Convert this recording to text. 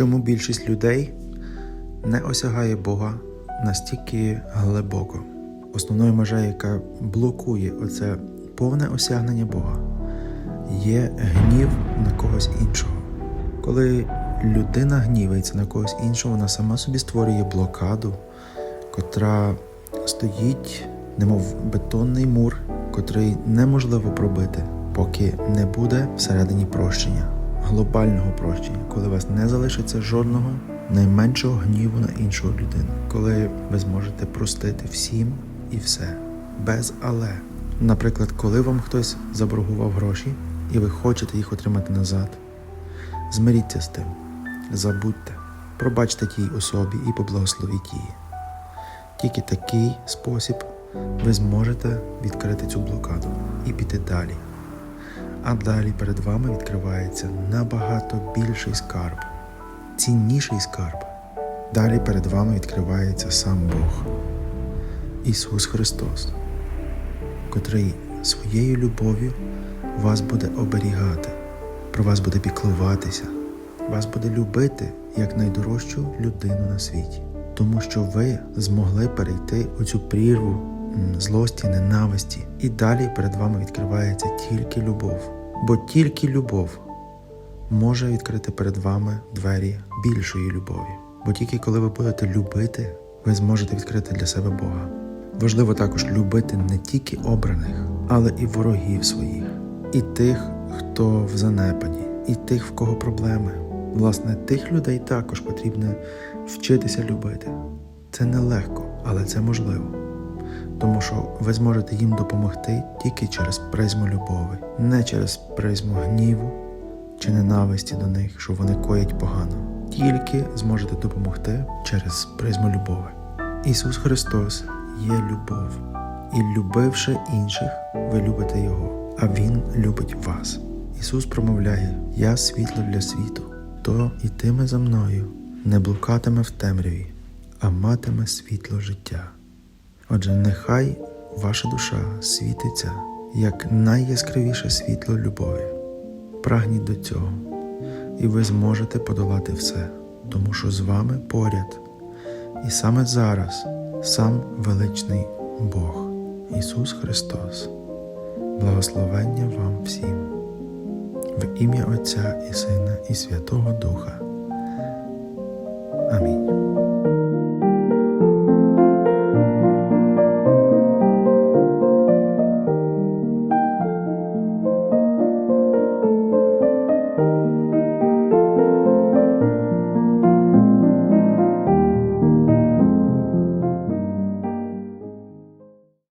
Чому більшість людей не осягає Бога настільки глибоко? Основною межею, яка блокує оце повне осягнення Бога, є гнів на когось іншого. Коли людина гнівається на когось іншого, вона сама собі створює блокаду, котра стоїть, немов бетонний мур, котрий неможливо пробити, поки не буде всередині прощення, глобального прощення, коли у вас не залишиться жодного найменшого гніву на іншу людину, коли ви зможете простити всім і все, без але. Наприклад, коли вам хтось заборгував гроші і ви хочете їх отримати назад, змиріться з тим, забудьте, пробачте тій особі і поблагословіть її. Тільки такий спосіб ви зможете відкрити цю блокаду і піти далі. А далі перед вами відкривається набагато більший скарб, цінніший скарб. Далі перед вами відкривається сам Бог, Ісус Христос, котрий своєю любов'ю вас буде оберігати, про вас буде піклуватися, вас буде любити як найдорожчу людину на світі тому що ви змогли перейти у цю прірву злості, ненависті, і далі перед вами відкривається тільки любов. Бо тільки любов може відкрити перед вами двері більшої любові. Бо тільки коли ви будете любити, ви зможете відкрити для себе Бога. Важливо також любити не тільки обраних, але і ворогів своїх, і тих, хто в занепаді, і тих, в кого проблеми. Власне, тих людей також потрібно вчитися любити. Це нелегко, але це можливо. Тому що ви зможете їм допомогти тільки через призму любові, не через призму гніву чи ненависті до них, що вони коять погано. Тільки зможете допомогти через призму любові. Ісус Христос є любов, і любивши інших, ви любите Його, а Він любить вас. Ісус промовляє: Я світло для світу, то йтиме за мною не блукатиме в темряві, а матиме світло життя. Отже, нехай ваша душа світиться як найяскравіше світло любові. Прагніть до цього, і ви зможете подолати все, тому що з вами поряд. І саме зараз сам величний Бог, Ісус Христос. Благословення вам всім, в ім'я Отця і Сина, і Святого Духа. Амінь.